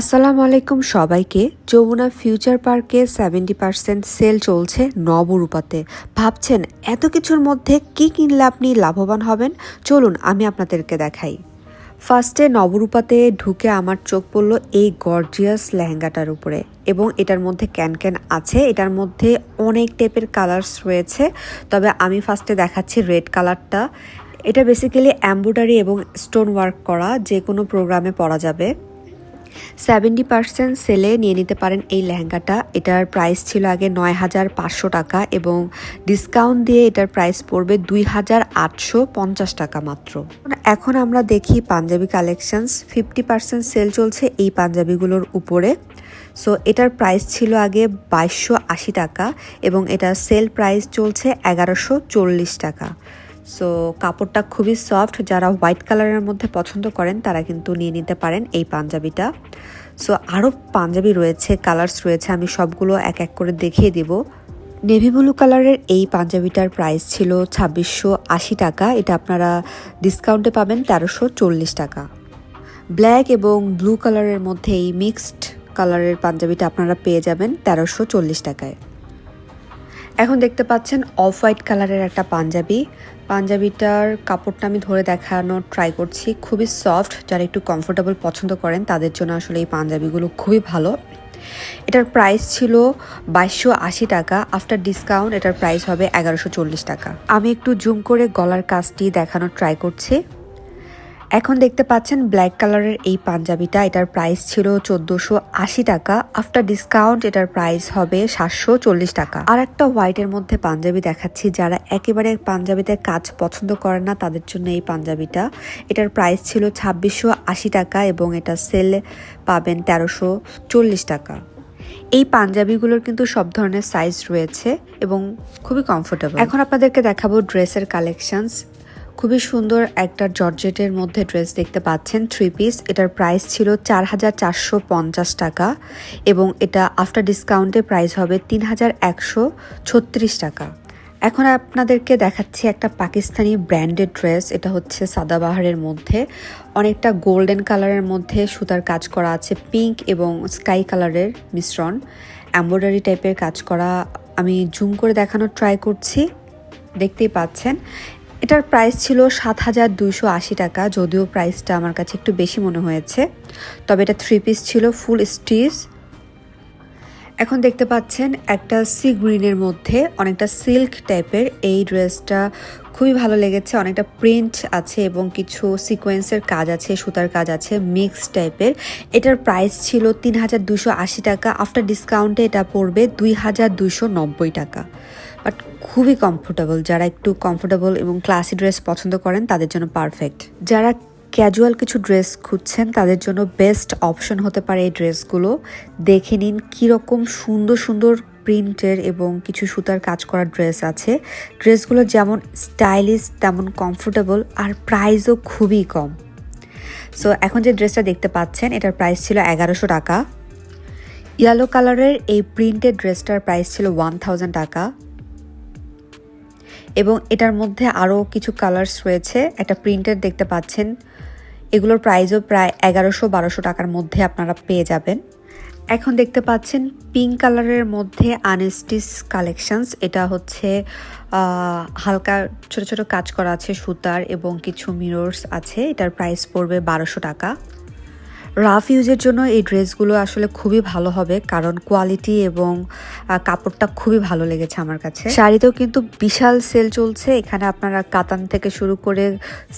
আসসালামু আলাইকুম সবাইকে। যমুনা ফিউচার পার্কে সেভেন্টি পার্সেন্ট সেল চলছে নবরূপাতে। ভাবছেন এত কিছুর মধ্যে কি কিনলে আপনি লাভবান হবেন? চলুন আমি আপনাদেরকে দেখাই। ফার্স্টে নবরূপাতে ঢুকে আমার চোখ পড়ল এই গর্জিয়াস লেহেঙ্গাটার উপরে এবং এটার মধ্যে ক্যান ক্যান আছে। এটার মধ্যে অনেক টাইপের কালার্স রয়েছে। তবে আমি ফার্স্টে দেখাচ্ছি রেড কালারটা। এটা বেসিক্যালি অ্যাম্বুডারি এবং স্টোন ওয়ার্ক করা যে কোনো প্রোগ্রামে পরা যাবে। সেভেন্টি পার্সেন্ট সেলে নিয়ে নিতে পারেন এই লেহেঙ্গাটা। এটার প্রাইস ছিল আগে নয় হাজার পাঁচশো টাকা এবং ডিসকাউন্ট দিয়ে এটার প্রাইস পড়বে দুই হাজার আটশো পঞ্চাশ টাকা মাত্র। এখন আমরা দেখি Punjabi collections. Fifty percent sale চলছে এই পাঞ্জাবিগুলোর উপরে। সো, এটার প্রাইস ছিল আগে বাইশশো আশি টাকা এবং এটার সেল প্রাইস চলছে এগারোশো চল্লিশ টাকা। সো কাপড়টা খুবই সফট যারা হোয়াইট কালারের মধ্যে পছন্দ করেন, তারা কিন্তু নিয়ে নিতে পারেন এই পাঞ্জাবিটা। সো আরও পাঞ্জাবি রয়েছে কালার্স রয়েছে, আমি সবগুলো এক এক করে দেখিয়ে দিব। নেভি ব্লু কালারের এই পাঞ্জাবিটার প্রাইস ছিল ছাব্বিশশো আশি টাকা, এটা আপনারা ডিসকাউন্টে পাবেন তেরোশো চল্লিশ টাকা। ব্ল্যাক এবং ব্লু কালারের মধ্যে এই মিক্সড কালারের পাঞ্জাবিটা আপনারা পেয়ে যাবেন তেরোশো চল্লিশ টাকায়। এখন দেখতে পাচ্ছেন অফ হোয়াইট কালারের একটা পাঞ্জাবি। পাঞ্জাবিটার কাপড়টা আমি ধরে দেখানোর ট্রাই করছি। খুবই সফট যারা একটু কমফোর্টেবল পছন্দ করেন, তাদের জন্য আসলে এই পাঞ্জাবিগুলো খুবই ভালো। এটার প্রাইস ছিল বাইশশো আশি টাকা। আফটার ডিসকাউন্ট এটার প্রাইস হবে এগারোশো চল্লিশ টাকা। আমি একটু জুম করে গলার কাজটি দেখানোর ট্রাই করছি। এখন দেখতে পাচ্ছেন ব্ল্যাক কালারের এই পাঞ্জাবিটা, এটার প্রাইস ছিল চোদ্দোশো আশি টাকা। আফটার ডিসকাউন্ট এটার প্রাইস হবে সাতশো চল্লিশ টাকা। আর একটা হোয়াইটের মধ্যে পাঞ্জাবি দেখাচ্ছি, যারা একেবারে পাঞ্জাবিতে কাজ পছন্দ করে না, তাদের জন্য এই পাঞ্জাবিটা। এটার প্রাইস ছিল ছাব্বিশশো আশি টাকা এবং এটা সেল পাবেন তেরোশো চল্লিশ টাকা। এই পাঞ্জাবিগুলোর কিন্তু সব ধরনের সাইজ রয়েছে এবং খুবই কমফোর্টেবল এখন আপনাদেরকে দেখাবো ড্রেসের কালেকশনস খুবই সুন্দর একটা জর্জেটের মধ্যে ড্রেস দেখতে পাচ্ছেন থ্রি পিস এটার প্রাইস ছিল চার হাজার চারশো পঞ্চাশ টাকা এবং এটা আফটার ডিসকাউন্টে প্রাইস হবে তিন হাজার একশো ছত্রিশ টাকা। এখন আপনাদেরকে দেখাচ্ছি একটা পাকিস্তানি ব্র্যান্ডেড ড্রেস এটা হচ্ছে সাদাবাহারের মধ্যে। অনেকটা গোল্ডেন কালারের মধ্যে সুতার কাজ করা আছে পিঙ্ক এবং স্কাই কালারের মিশ্রণ। এম্ব্রয়ডারি টাইপের কাজ করা, আমি জুম করে দেখানোর ট্রাই করছি, দেখতেই পাচ্ছেন। এটার প্রাইস ছিল সাত হাজার দুইশো আশি টাকা, যদিও প্রাইসটা আমার কাছে একটু বেশি মনে হয়েছে। তবে এটা থ্রি পিস ছিল ফুল স্টিচ এখন দেখতে পাচ্ছেন একটা সি গ্রিনের মধ্যে অনেকটা সিল্ক টাইপের এই ড্রেসটা খুবই ভালো লেগেছে, অনেকটা প্রিন্ট আছে এবং কিছু সিকোয়েন্সের কাজ আছে, সুতার কাজ আছে মিক্স টাইপের এটার প্রাইস ছিল তিন হাজার দুশো আশি টাকা আফটার ডিসকাউন্টে এটা পড়বে দুই হাজার দুশো নব্বই টাকা। বাট খুবই কমফোর্টেবল যারা একটু কমফোর্টেবল এবং ক্লাসি ড্রেস পছন্দ করেন, তাদের জন্য পারফেক্ট যারা ক্যাজুয়াল কিছু ড্রেস খুঁজছেন, তাদের জন্য বেস্ট অপশন হতে পারে এই ড্রেসগুলো দেখে নিন কীরকম সুন্দর সুন্দর প্রিন্টের এবং কিছু সুতার কাজ করা ড্রেস আছে। ড্রেসগুলো যেমন স্টাইলিশ তেমন কমফোর্টেবল আর প্রাইসও খুবই কম। সো এখন যে ড্রেসটা দেখতে পাচ্ছেন, এটার প্রাইস ছিল এগারোশো টাকা। ইয়েলো কালারের এই প্রিন্টেড ড্রেসটার প্রাইস ছিল ওয়ান থাউজেন্ড টাকা। এবং এটার মধ্যে আরও কিছু কালার্স রয়েছে। একটা প্রিন্টেড দেখতে পাচ্ছেন। এগুলোর প্রাইসও প্রায় এগারোশো বারোশো টাকার মধ্যে আপনারা পেয়ে যাবেন। এখন দেখতে পাচ্ছেন পিঙ্ক কালারের মধ্যে আনস্টিস কালেকশনস এটা হচ্ছে হালকা ছোট ছোট কাজ করা আছে সুতার এবং কিছু মিরর্স আছে। এটার প্রাইস পড়বে বারোশো টাকা। রাফ ইউজের জন্য এই ড্রেসগুলো আসলে খুবই ভালো হবে, কারণ কোয়ালিটি এবং কাপড়টা খুবই ভালো লেগেছে আমার কাছে। শাড়িতেও কিন্তু বিশাল সেল চলছে। এখানে আপনারা কাতান থেকে শুরু করে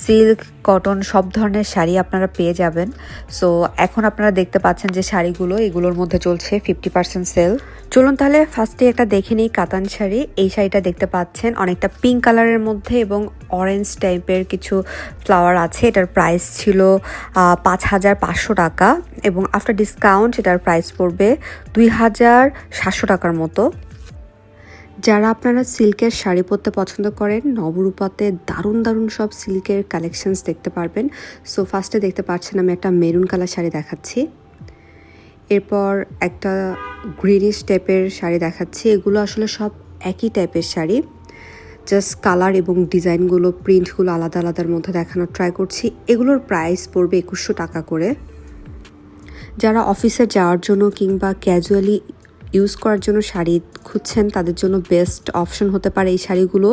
সিল্ক কটন সব ধরনের শাড়ি আপনারা পেয়ে যাবেন। সো এখন আপনারা দেখতে পাচ্ছেন যে শাড়িগুলো, এগুলোর মধ্যে চলছে ফিফটি পার্সেন্ট সেল চলুন তাহলে ফার্স্টে একটা দেখে নিই কাতান শাড়ি। এই শাড়িটা দেখতে পাচ্ছেন, অনেকটা পিঙ্ক কালারের মধ্যে এবং অরেঞ্জ টাইপের কিছু ফ্লাওয়ার আছে। এটার প্রাইস ছিল পাঁচ হাজার পাঁচশো টাকা। এবং আফটার ডিসকাউন্ট এটার প্রাইস পড়বে দুই হাজার সাতশো টাকার মতো। যারা আপনারা সিল্কের শাড়ি পরতে পছন্দ করেন, নবরূপাতে দারুণ দারুণ সব সিল্কের কালেকশনস দেখতে পারবেন। সো ফার্স্টে দেখতে পাচ্ছেন আমি একটা মেরুন কালার শাড়ি দেখাচ্ছি। এরপর একটা গ্রিনিশ টাইপের শাড়ি দেখাচ্ছি। এগুলো আসলে সব একই টাইপের শাড়ি। জাস্ট কালার এবং ডিজাইনগুলো প্রিন্টগুলো আলাদা আলাদার মধ্যে দেখানোর ট্রাই করছি। এগুলোর প্রাইস পড়বে একুশশো টাকা করে। যারা অফিসে যাওয়ার জন্য কিংবা ক্যাজুয়ালি ইউজ করার জন্য শাড়ি খুঁজছেন, তাদের জন্য বেস্ট অপশন হতে পারে এই শাড়িগুলো।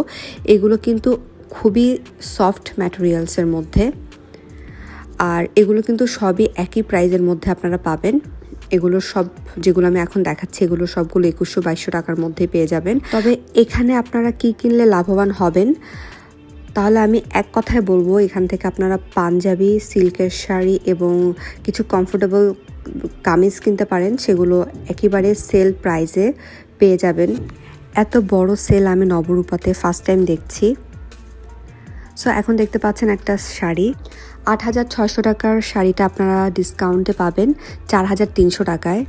এগুলো কিন্তু খুবই সফট ম্যাটেরিয়ালসের মধ্যে। আর এগুলো কিন্তু সবই একই প্রাইজের মধ্যে আপনারা পাবেন। এগুলো সব যেগুলো আমি এখন দেখাচ্ছি, এগুলো সবগুলো একুশশো বাইশশো টাকার মধ্যে পেয়ে যাবেন। তবে এখানে আপনারা কি কিনলে লাভবান হবেন? তাহলে আমি এক কথায় বলব, এখান থেকে আপনারা পাঞ্জাবি, সিল্কের শাড়ি এবং কিছু কমফোর্টেবল কামিজ কিনতে পারেন, সেগুলো একেবারে সেল প্রাইজে পেয়ে যাবেন। এত বড় সেল আমি নবরূপাতে ফার্স্ট টাইম দেখছি। সো এখন দেখতে পাচ্ছেন একটা শাড়ি। আট হাজার ছশো টাকার শাড়িটা আপনারা ডিসকাউন্টে পাবেন, চার হাজার তিনশো টাকায়।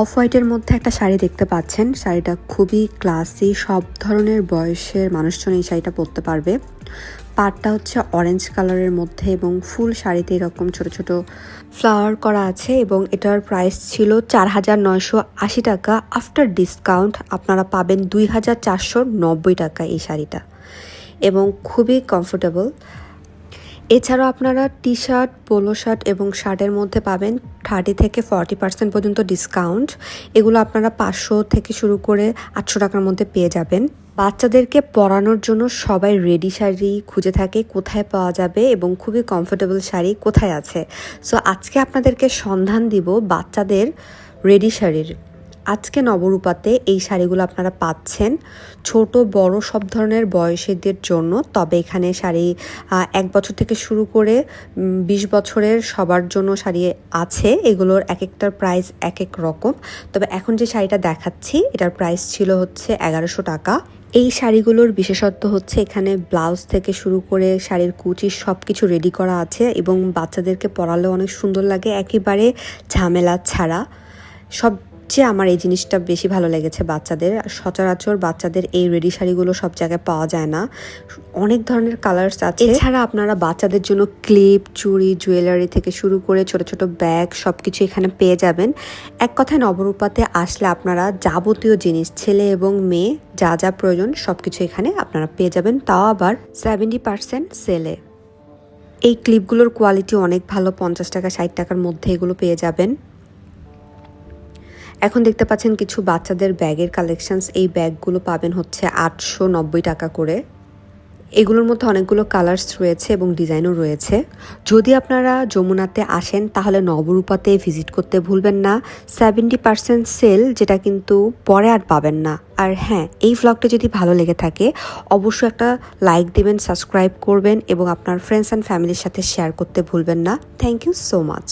অফ হোয়াইটের মধ্যে একটা শাড়ি দেখতে পাচ্ছেন, শাড়িটা খুবই ক্লাসি সব ধরনের বয়সের মানুষজন এই শাড়িটা পরতে পারবে। পাটটা হচ্ছে অরেঞ্জ কালারের মধ্যে এবং ফুল শাড়িতে এরকম ছোট ছোট ফ্লাওয়ার করা আছে এবং এটার প্রাইস ছিল চার হাজার নয়শো আশি টাকা। আফটার ডিসকাউন্ট আপনারা পাবেন দুই হাজার চারশো নব্বই টাকা এই শাড়িটা এবং খুবই কমফোর্টেবল এছাড়াও আপনারা টি শার্ট পোলো শার্ট এবং শার্টের মধ্যে পাবেন থার্টি থেকে ফর্টি পার্সেন্ট পর্যন্ত ডিসকাউন্ট এগুলো আপনারা পাঁচশো থেকে শুরু করে আটশো টাকার মধ্যে পেয়ে যাবেন। বাচ্চাদেরকে পরানোর জন্য সবাই রেডি শাড়ি খুঁজে থাকে, কোথায় পাওয়া যাবে এবং খুবই কমফোর্টেবল শাড়ি কোথায় আছে। সো আজকে আপনাদেরকে সন্ধান দিব বাচ্চাদের রেডি শাড়ির। আজকে নবরূপাতে এই শাড়িগুলো আপনারা পাচ্ছেন। ছোট, বড়, সব ধরনের বয়সীদের জন্য। তবে এখানে শাড়ি এক বছর থেকে শুরু করে বিশ বছরের সবার জন্য শাড়ি আছে। এগুলোর এক একটার প্রাইস এক এক রকম। তবে এখন যে শাড়িটা দেখাচ্ছি, এটার প্রাইস ছিল হচ্ছে এগারোশো টাকা। এই শাড়িগুলোর বিশেষত্ব হচ্ছে এখানে ব্লাউজ থেকে শুরু করে শাড়ির কুচি সব কিছু রেডি করা আছে এবং বাচ্চাদেরকে পরালেও অনেক সুন্দর লাগে। একেবারে ঝামেলা ছাড়া। সবচেয়ে আমার এই জিনিসটা বেশি ভালো লেগেছে বাচ্চাদের। সচরাচর বাচ্চাদের এই রেডি শাড়িগুলো সব জায়গায় পাওয়া যায় না। অনেক ধরনের কালার্স আছে। এছাড়া আপনারা বাচ্চাদের জন্য ক্লিপ চুড়ি জুয়েলারি থেকে শুরু করে ছোট ছোট ব্যাগ সব কিছু এখানে পেয়ে যাবেন। এক কথায় নবরূপাতে আসলে আপনারা যাবতীয় জিনিস, ছেলে এবং মেয়ে, যা যা প্রয়োজন সব কিছু এখানে আপনারা পেয়ে যাবেন। তাও আবার সেভেন্টি পার্সেন্ট সেলে এই ক্লিপগুলোর কোয়ালিটি অনেক ভালো, পঞ্চাশ টাকা, ষাট টাকার মধ্যে এগুলো পেয়ে যাবেন। এখন দেখতে পাচ্ছেন কিছু বাচ্চাদের ব্যাগের কালেকশনস এই ব্যাগগুলো পাবেন হচ্ছে আটশো নব্বই টাকা করে। এগুলোর মধ্যে অনেকগুলো কালার্স রয়েছে এবং ডিজাইনও রয়েছে। যদি আপনারা যমুনাতে আসেন, তাহলে নবরূপাতে ভিজিট করতে ভুলবেন না। সেভেন্টি পার্সেন্ট সেল যেটা কিন্তু পরে আর পাবেন না। আর হ্যাঁ এই ভ্লগটা যদি ভালো লেগে থাকে, অবশ্যই একটা লাইক দেবেন সাবস্ক্রাইব করবেন এবং আপনার ফ্রেন্ডস অ্যান্ড ফ্যামিলির সাথে শেয়ার করতে ভুলবেন না। Thank you so much